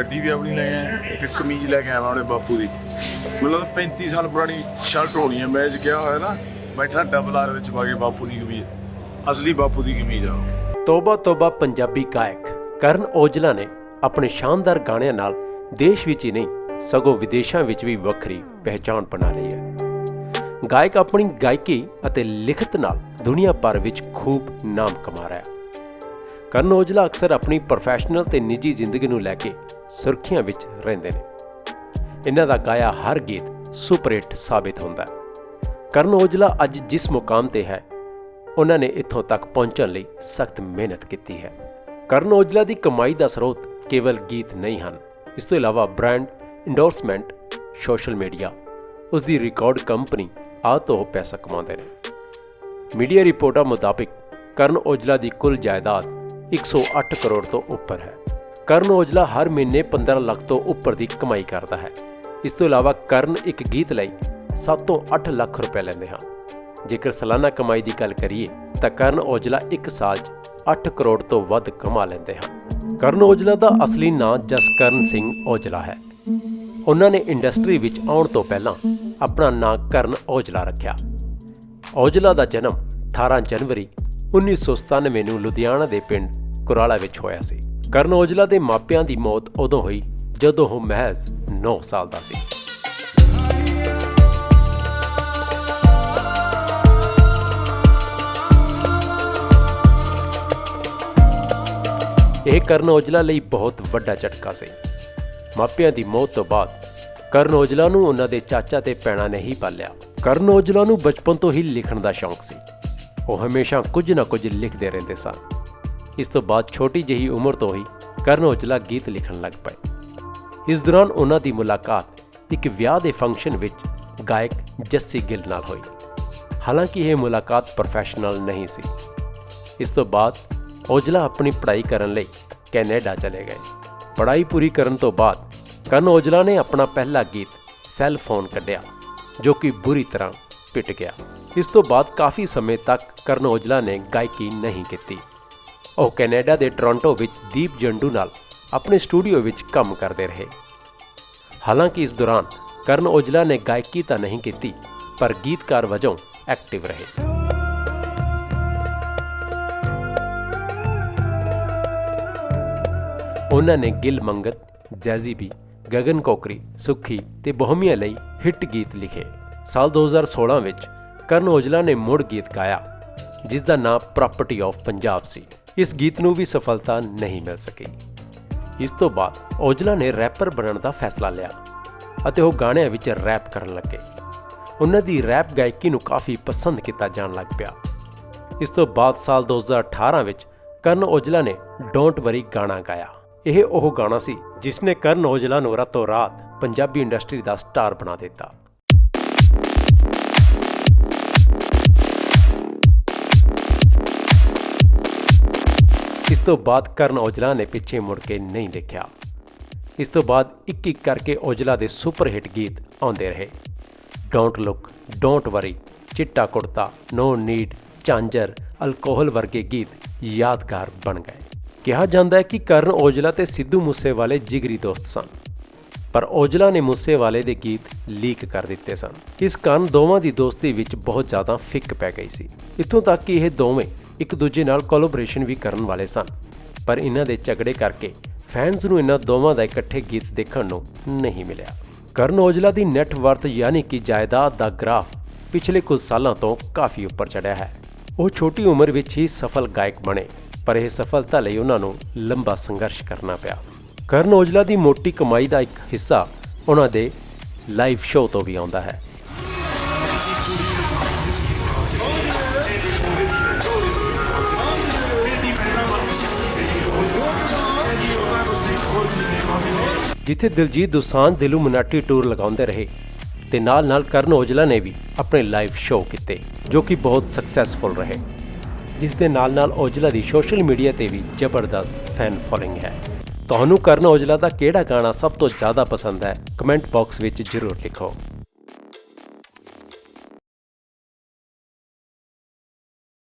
ਗੱਡੀ ਵੀ ਆਪਣੀ ਲੈ ਆਇਆ, ਇੱਕ ਕਮੀਜ਼ ਲੈ ਕੇ ਆਇਆ ਉਹਨੇ ਬਾਪੂ ਦੀ। ਮਤਲਬ 35 ਸਾਲ ਪੁਰਾਣੀ ਸ਼ਰਟ ਹੋਣੀ ਹੈ ਮੈਚ ਕਿਹਾ ਹੋਇਆ ਨਾ ਬੈਠਾ ਡਬਲ ਆਰ ਵਿੱਚ ਪਾ ਕੇ ਬਾਪੂ ਦੀ ਕਮੀਜ਼, ਅਸਲੀ ਬਾਪੂ ਦੀ ਕਮੀਜ਼ ਆ ਤੋਬਾ ਤੋਬਾ ਪੰਜਾਬੀ ਗਾਇਕ ਕਰਨ ਔਜਲਾ ਨੇ ਆਪਣੇ ਸ਼ਾਨਦਾਰ ਗਾਣਿਆਂ ਨਾਲ ਦੇਸ਼ ਵਿੱਚ ਹੀ ਨਹੀਂ, ਸਗੋਂ ਵਿਦੇਸ਼ਾਂ ਵਿੱਚ ਵੀ ਵੱਖਰੀ ਪਹਿਚਾਣ ਬਣਾ ਲਈ ਹੈ। ਗਾਇਕ ਆਪਣੀ ਗਾਇਕੀ ਅਤੇ ਲਿਖਤ ਨਾਲ ਦੁਨੀਆ ਭਰ ਵਿੱਚ ਖੂਬ ਨਾਮ ਕਮਾ ਰਿਹਾ ਹੈ। ਕਰਨ ਔਜਲਾ ਅਕਸਰ ਆਪਣੀ ਪ੍ਰੋਫੈਸ਼ਨਲ ਤੇ ਨਿੱਜੀ ਜ਼ਿੰਦਗੀ ਨੂੰ ਲੈ ਕੇ ਸੁਰਖੀਆਂ ਵਿੱਚ ਰਹਿੰਦੇ ਨੇ। ਇਹਨਾਂ ਦਾ ਗਾਇਆ ਹਰ ਗੀਤ ਸੁਪਰ ਹਿੱਟ ਸਾਬਿਤ ਹੁੰਦਾ ਹੈ। ਕਰਨ ਔਜਲਾ ਅੱਜ ਜਿਸ ਮੁਕਾਮ ਤੇ ਹੈ, ਉਹਨਾਂ ਨੇ ਇੱਥੋਂ ਤੱਕ ਪਹੁੰਚਣ ਲਈ ਸਖਤ ਮਿਹਨਤ ਕੀਤੀ ਹੈ। ਕਰਨ ਔਜਲਾ ਦੀ ਕਮਾਈ ਦਾ ਸਰੋਤ ਕੇਵਲ ਗੀਤ ਨਹੀਂ ਹਨ। ਇਸ ਤੋਂ ਇਲਾਵਾ ਬ੍ਰਾਂਡ ਇੰਡੋਰਸਮੈਂਟ ਸੋਸ਼ਲ ਮੀਡੀਆ ਉਸ ਦੀ ਰਿਕਾਰਡ ਕੰਪਨੀ ਆ ਤੋਂ ਪੈਸਾ ਕਮਾਉਂਦੇ ਨੇ। ਮੀਡੀਆ ਰਿਪੋਰਟਾਂ ਮੁਤਾਬਿਕ ਕਰਨ ਔਜਲਾ ਦੀ ਕੁੱਲ ਜਾਇਦਾਦ 108 ਕਰੋੜ ਤੋਂ ਉੱਪਰ ਹੈ। ਕਰਨ ਔਜਲਾ ਹਰ ਮਹੀਨੇ 15 ਲੱਖ ਤੋਂ ਉੱਪਰ ਦੀ ਕਮਾਈ ਕਰਦਾ ਹੈ। ਇਸ ਤੋਂ ਇਲਾਵਾ ਕਰਨ ਇੱਕ ਗੀਤ ਲਈ 7 ਤੋਂ 8 ਲੱਖ ਰੁਪਏ ਲੈਂਦੇ ਹਨ ਜੇਕਰ ਸਾਲਾਨਾ ਕਮਾਈ ਦੀ ਗੱਲ ਕਰੀਏ, ਤਾਂ ਕਰਨ ਔਜਲਾ ਇੱਕ ਸਾਲ 'ਚ 8 ਕਰੋੜ ਤੋਂ ਵੱਧ ਕਮਾ ਲੈਂਦੇ ਹਨ ਕਰਨ ਔਜਲਾ ਦਾ ਅਸਲੀ ਨਾਂ ਜਸਕਰਨ ਸਿੰਘ ਔਜਲਾ ਹੈ। ਉਹਨਾਂ ਨੇ ਇੰਡਸਟਰੀ ਵਿੱਚ ਆਉਣ ਤੋਂ ਪਹਿਲਾਂ ਆਪਣਾ ਨਾਂ ਕਰਨ ਔਜਲਾ ਰੱਖਿਆ। ਔਜਲਾ ਦਾ ਜਨਮ 18 ਜਨਵਰੀ 1997 ਨੂੰ ਲੁਧਿਆਣਾ ਦੇ ਪਿੰਡ ਕੁਰਾਲਾ ਵਿੱਚ ਹੋਇਆ ਸੀ। ਕਰਨ ਔਜਲਾ ਦੇ ਮਾਪਿਆਂ ਦੀ ਮੌਤ ਉਦੋਂ ਹੋਈ ਜਦੋਂ ਉਹ ਮਹਿਜ਼ 9 ਸਾਲ ਦਾ ਸੀ। ਇਹ ਕਰਨ ਔਜਲਾ ਲਈ ਬਹੁਤ ਵੱਡਾ ਝਟਕਾ ਸੀ। ਮਾਪਿਆਂ ਦੀ ਮੌਤ ਤੋਂ ਬਾਅਦ ਕਰਨ ਔਜਲਾ ਨੂੰ ਉਹਨਾਂ ਦੇ ਚਾਚਾ ਤੇ ਪੈਣਾ ਨੇ ਹੀ ਪਾਲਿਆ। ਕਰਨ ਔਜਲਾ ਨੂੰ ਬਚਪਨ ਤੋਂ ਹੀ ਲਿਖਣ ਦਾ ਸ਼ੌਂਕ ਸੀ। ਉਹ ਹਮੇਸ਼ਾ ਕੁਝ ਨਾ ਕੁਝ ਲਿਖਦੇ ਰਹਿੰਦੇ ਸਨ। ਇਸ ਤੋਂ ਬਾਅਦ ਛੋਟੀ ਜਿਹੀ ਉਮਰ ਤੋਂ ਹੀ ਕਰਨ ਔਜਲਾ ਗੀਤ ਲਿਖਣ ਲੱਗ ਪਏ। ਇਸ ਦੌਰਾਨ ਉਹਨਾਂ ਦੀ ਮੁਲਾਕਾਤ ਇੱਕ ਵਿਆਹ ਦੇ ਫੰਕਸ਼ਨ ਵਿੱਚ ਗਾਇਕ ਜੱਸੀ ਗਿੱਲ ਨਾਲ ਹੋਈ। ਹਾਲਾਂਕਿ ਇਹ ਮੁਲਾਕਾਤ ਪ੍ਰੋਫੈਸ਼ਨਲ ਨਹੀਂ ਸੀ। ਇਸ ਤੋਂ ਬਾਅਦ ਔਜਲਾ ਆਪਣੀ ਪੜ੍ਹਾਈ ਕਰਨ ਲਈ ਕੈਨੇਡਾ ਚਲੇ ਗਏ। ਪੜ੍ਹਾਈ ਪੂਰੀ ਕਰਨ ਤੋਂ ਬਾਅਦ ਕਰਨ ਔਜਲਾ ਨੇ ਆਪਣਾ ਪਹਿਲਾ ਗੀਤ ਸੈੱਲ ਫੋਨ ਕੱਢਿਆ, ਜੋ ਕਿ ਬੁਰੀ ਤਰ੍ਹਾਂ ਪਿਟ ਗਿਆ। ਇਸ ਤੋਂ ਬਾਅਦ ਕਾਫੀ ਸਮੇਂ ਤੱਕ ਕਰਨ ਔਜਲਾ ਨੇ ਗਾਇਕੀ ਨਹੀਂ ਕੀਤੀ। ਉਹ ਕੈਨੇਡਾ ਦੇ ਟੋਰਾਂਟੋ ਵਿੱਚ ਦੀਪ ਜੰਡੂ ਨਾਲ ਆਪਣੇ ਸਟੂਡੀਓ ਵਿੱਚ ਕੰਮ ਕਰਦੇ ਰਹੇ। ਹਾਲਾਂਕਿ ਇਸ ਦੌਰਾਨ ਕਰਨ ਔਜਲਾ ਨੇ ਗਾਇਕੀ ਤਾਂ ਨਹੀਂ ਕੀਤੀ, ਪਰ ਗੀਤਕਾਰ ਵਜੋਂ ਐਕਟਿਵ ਰਹੇ। ਉਹਨਾਂ ਨੇ ਗਿਲ ਮੰਗਤ ਜੈਜ਼ੀਬੀ ਗਗਨ ਕੋਕਰੀ, ਸੁਖੀ ਤੇ ਬੋਹਮੀਆ ਲਈ ਹਿੱਟ ਗੀਤ ਲਿਖੇ। ਸਾਲ 2016 ਵਿੱਚ ਕਰਨ ਔਜਲਾ ਨੇ ਮੁੜ ਗੀਤ ਗਾਇਆ, ਜਿਸ ਦਾ ਨਾਮ ਪ੍ਰਾਪਰਟੀ ਆਫ ਪੰਜਾਬ ਸੀ। ਇਸ ਗੀਤ ਨੂੰ ਵੀ ਸਫਲਤਾ ਨਹੀਂ ਮਿਲ ਸਕੀ। ਇਸ ਤੋਂ ਬਾਅਦ ਔਜਲਾ ਨੇ ਰੈਪਰ ਬਣਨ ਦਾ ਫੈਸਲਾ ਲਿਆ ਅਤੇ ਉਹ ਗਾਣਿਆਂ ਵਿੱਚ ਰੈਪ ਕਰਨ ਲੱਗੇ। ਉਹਨਾਂ ਦੀ ਰੈਪ ਗਾਇਕੀ ਨੂੰ ਕਾਫੀ ਪਸੰਦ ਕੀਤਾ ਜਾਣ ਲੱਗ ਪਿਆ। ਇਸ ਤੋਂ ਬਾਅਦ ਸਾਲ 2018 ਵਿੱਚ ਕਰਨ ਔਜਲਾ ਨੇ ਡੋਂਟ ਵਰੀ ਗਾਣਾ ਗਾਇਆ। ਇਹ ਉਹ ਗਾਣਾ ਸੀ ਜਿਸ ਨੇ ਕਰਨ ਔਜਲਾ ਨੂੰ ਰਾਤੋਂ ਰਾਤ ਪੰਜਾਬੀ ਇੰਡਸਟਰੀ ਦਾ ਸਟਾਰ ਬਣਾ ਦਿੱਤਾ। ਤੋਂ ਬਾਅਦ ਕਰਨ ਔਜਲਾ ਨੇ ਪਿੱਛੇ ਮੁੜ ਕੇ ਨਹੀਂ ਦੇਖਿਆ। ਇਸ ਤੋਂ ਬਾਅਦ ਇੱਕ ਇੱਕ ਕਰਕੇ ਔਜਲਾ ਦੇ ਸੁਪਰ ਹਿੱਟ ਗੀਤ ਆਉਂਦੇ ਰਹੇ। ਡੋਂਟ ਲੁੱਕ ਡੋਂਟ ਵਰੀ ਚਿੱਟਾ ਕੁੜਤਾ ਨੋ ਨੀਡ ਝਾਂਜਰ, ਅਲਕੋਹਲ ਵਰਗੇ ਗੀਤ ਯਾਦਗਾਰ ਬਣ ਗਏ। ਕਿਹਾ ਜਾਂਦਾ ਹੈ ਕਿ ਕਰਨ ਔਜਲਾ ਤੇ ਸਿੱਧੂ ਮੂਸੇਵਾਲੇ ਜਿਗਰੀ ਦੋਸਤ ਸਨ। ਪਰ ਔਜਲਾ ਨੇ ਮੂਸੇਵਾਲੇ ਦੇ ਗੀਤ ਲੀਕ ਕਰ ਦਿੱਤੇ ਸਨ। ਇਸ ਕਾਰਨ ਦੋਵਾਂ ਦੀ ਦੋਸਤੀ ਵਿੱਚ ਬਹੁਤ ਜ਼ਿਆਦਾ ਫਿੱਕ ਪੈ ਗਈ ਸੀ। ਇੱਥੋਂ ਤੱਕ ਕਿ ਇਹ ਦੋਵੇਂ ਇੱਕ ਦੂਜੇ ਨਾਲ ਕੋਲੈਬੋਰੇਸ਼ਨ ਵੀ ਕਰਨ ਵਾਲੇ ਸਨ। ਪਰ ਇਹਨਾਂ ਦੇ ਝਗੜੇ ਕਰਕੇ ਫੈਨਸ ਨੂੰ ਇਹਨਾਂ ਦੋਵਾਂ ਦਾ ਇਕੱਠੇ ਗੀਤ ਦੇਖਣ ਨੂੰ ਨਹੀਂ ਮਿਲਿਆ। ਕਰਨ ਔਜਲਾ ਦੀ ਨੈਟ ਵਰਥ ਯਾਨੀ ਕਿ ਜਾਇਦਾਦ ਦਾ ਗ੍ਰਾਫ ਪਿਛਲੇ ਕੁਝ ਸਾਲਾਂ ਤੋਂ ਕਾਫੀ ਉੱਪਰ ਚੜਿਆ ਹੈ। ਉਹ ਛੋਟੀ ਉਮਰ ਵਿੱਚ ਹੀ ਸਫਲ ਗਾਇਕ ਬਣੇ, ਪਰ ਇਹ ਸਫਲਤਾ ਲਈ ਉਹਨਾਂ ਨੂੰ ਲੰਬਾ ਸੰਘਰਸ਼ ਕਰਨਾ ਪਿਆ। ਕਰਨ ਔਜਲਾ ਦੀ ਮੋਟੀ ਕਮਾਈ ਦਾ ਇੱਕ ਹਿੱਸਾ ਉਹਨਾਂ ਦੇ ਲਾਈਵ ਸ਼ੋਅ ਤੋਂ ਵੀ ਆਉਂਦਾ ਹੈ। ਜਿੱਥੇ ਦਿਲਜੀਤ ਦੋਸਾਂਝ ਦਿਲੂ ਮਨਾਟੀ ਟੂਰ ਲਗਾਉਂਦੇ ਰਹੇ ਤੇ ਨਾਲ-ਨਾਲ ਕਰਨ ਔਜਲਾ ਨੇ ਵੀ ਆਪਣੇ ਲਾਈਵ ਸ਼ੋਅ ਕੀਤੇ, ਜੋ ਕਿ ਬਹੁਤ ਸਕਸੈਸਫੁਲ ਰਹੇ। ਜਿਸ ਦੇ ਨਾਲ-ਨਾਲ ਔਜਲਾ ਦੀ ਸੋਸ਼ਲ ਮੀਡੀਆ ਤੇ ਵੀ ਜ਼ਬਰਦਸਤ ਫੈਨ ਫੋਲੋਇੰਗ ਹੈ। ਤੁਹਾਨੂੰ ਕਰਨ ਔਜਲਾ ਦਾ ਕਿਹੜਾ ਗਾਣਾ ਸਭ ਤੋਂ ਜ਼ਿਆਦਾ ਪਸੰਦ ਹੈ ਕਮੈਂਟ ਬਾਕਸ ਵਿੱਚ ਜ਼ਰੂਰ ਲਿਖੋ।